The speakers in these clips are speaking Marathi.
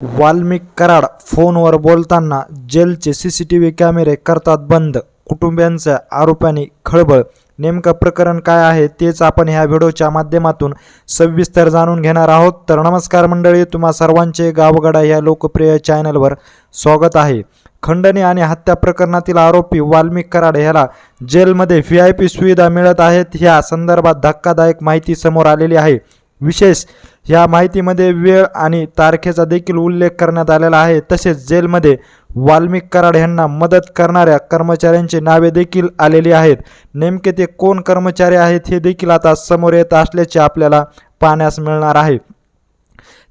वाल्मिक कराड फोनवर बोलताना जेलचे सी सी टी व्ही कॅमेरे करतात बंद. कुटुंबियांच्या आरोपांनी खळबळ. नेमकं प्रकरण काय आहे तेच आपण ह्या व्हिडिओच्या माध्यमातून सविस्तर जाणून घेणार आहोत. तर नमस्कार मंडळी तुम्हा सर्वांचे गावगडा या लोकप्रिय चॅनलवर स्वागत आहे. खंडणी आणि हत्या प्रकरणातील आरोपी वाल्मिक कराड ह्याला जेलमध्ये व्ही आय पी सुविधा मिळत आहेत. ह्या संदर्भात धक्कादायक माहिती समोर आलेली आहे. विशेष या माहितीमध्ये वेळ आणि तारखेचा देखील उल्लेख करण्यात आलेला आहे. तसेच जेलमध्ये वाल्मिक कराड यांना मदत करणाऱ्या कर्मचाऱ्यांची नावे देखील आलेली आहेत. नेमके ते कोण कर्मचारी आहेत हे देखील आता समोर येत असल्याचे आपल्याला पाहण्यास मिळणार आहे.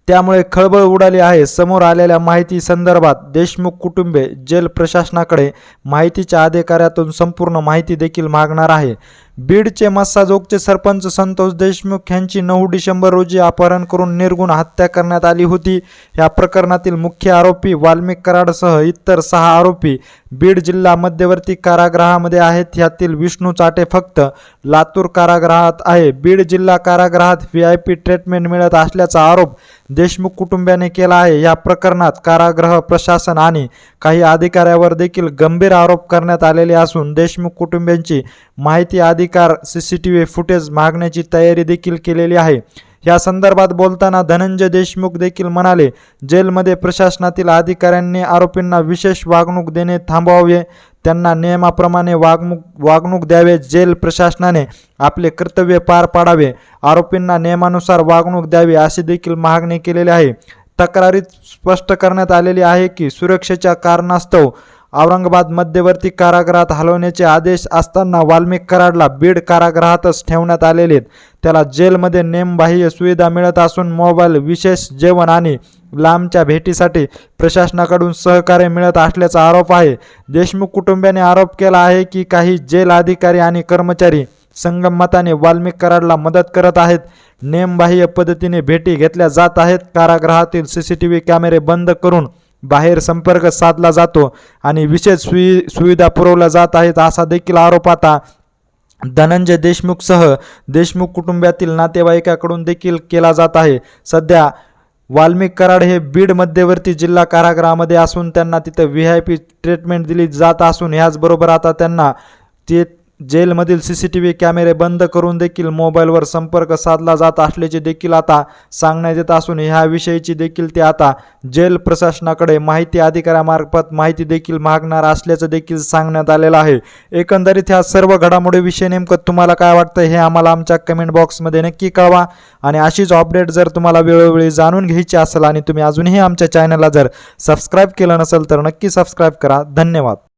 त्यामुळे खळबळ उडाली आहे. समोर आलेल्या माहिती संदर्भात देशमुख कुटुंबे जेल प्रशासनाकडे माहितीच्या अधिकाऱ्यातून संपूर्ण माहिती देखील मागणार आहे. बीडचे मस्साजोगचे सरपंच संतोष देशमुख यांची नऊ डिसेंबर रोजी अपहरण करून निर्गुण हत्या करण्यात आली होती. या प्रकरणातील मुख्य आरोपी वाल्मिक कराडसह इतर सहा आरोपी बीड जिल्हा मध्यवर्ती कारागृहामध्ये आहेत. यातील विष्णू चाटे फक्त लातूर कारागृहात आहे. बीड जिल्हा कारागृहात व्ही आय पी ट्रीटमेंट मिळत असल्याचा आरोप देशमुख कुटुंबियाने केला आहे. या प्रकरणात कारागृह प्रशासन आणि काही अधिकाऱ्यावर देखील गंभीर आरोप करण्यात आलेले असून देशमुख कुटुंबियांची माहिती अधिक अधिकार C C T V footage मागण्याची तयारी देखील केलेली आहे. या संदर्भात बोलताना धनंजय देशमुख देखील म्हणाले जेलमध्ये प्रशासनातील अधिकाऱ्यांनी आरोपींना विशेष वागणूक देणे थांबवावे. त्यांना नियमाप्रमाणे वागणूक वागणूक द्यावे. जेल प्रशासनाने आपले कर्तव्य पार पाडावे. आरोपींना नियमानुसार वागणूक द्यावी अशी देखील मागणी केलेली आहे. तक्रारीत स्पष्ट करण्यात आलेली आहे की सुरक्षेच्या कारणास्तव औरंगाबाद मध्यवर्ती कारागृहात हलवण्याचे आदेश असताना वाल्मिक कराडला बीड कारागृहातच ठेवण्यात आलेले आहेत. त्याला जेलमध्ये नेमबाह्य सुविधा मिळत असून मोबाईल विशेष जेवण आणि लांबच्या भेटीसाठी प्रशासनाकडून सहकार्य मिळत असल्याचा आरोप आहे. देशमुख कुटुंबियाने आरोप केला आहे की काही जेल अधिकारी आणि कर्मचारी संगमताने वाल्मिक कराडला मदत करत आहेत. नेमबाह्य पद्धतीने भेटी घेतल्या जात आहेत. कारागृहातील सी सी टी व्ही कॅमेरे बंद करून बाहेर संपर्क साधला जातो आणि विशेष सुवि सुविधा पुरवल्या जात आहेत असा देखील आरोप आता धनंजय देशमुखसह देशमुख कुटुंबातील नातेवाईकाकडून देखील केला जात आहे. सध्या वाल्मिक कराड हे बीड मध्यवर्ती जिल्हा कारागृहामध्ये असून त्यांना तिथं व्ही आय पी ट्रीटमेंट दिली जात असून ह्याचबरोबर आता त्यांना ते जेलमधील सी सी टी व्ही कॅमेरे बंद करून देखील मोबाईलवर संपर्क साधला जात असल्याचे देखील आता सांगण्यात येत असून ह्याविषयीची देखील ते आता जेल प्रशासनाकडे माहिती अधिकाऱ्यामार्फत माहिती देखील मागणार असल्याचं देखील सांगण्यात आलेलं आहे. एकंदरीत ह्या सर्व घडामोडीविषयी नेमकं तुम्हाला काय वाटतं हे आम्हाला आमच्या कमेंट बॉक्समध्ये नक्की कळवा. आणि अशीच अपडेट जर तुम्हाला वेळोवेळी जाणून घ्यायची असेल आणि तुम्ही अजूनही आमच्या चॅनलला जर सबस्क्राईब केलं नसेल तर नक्की सबस्क्राईब करा. धन्यवाद.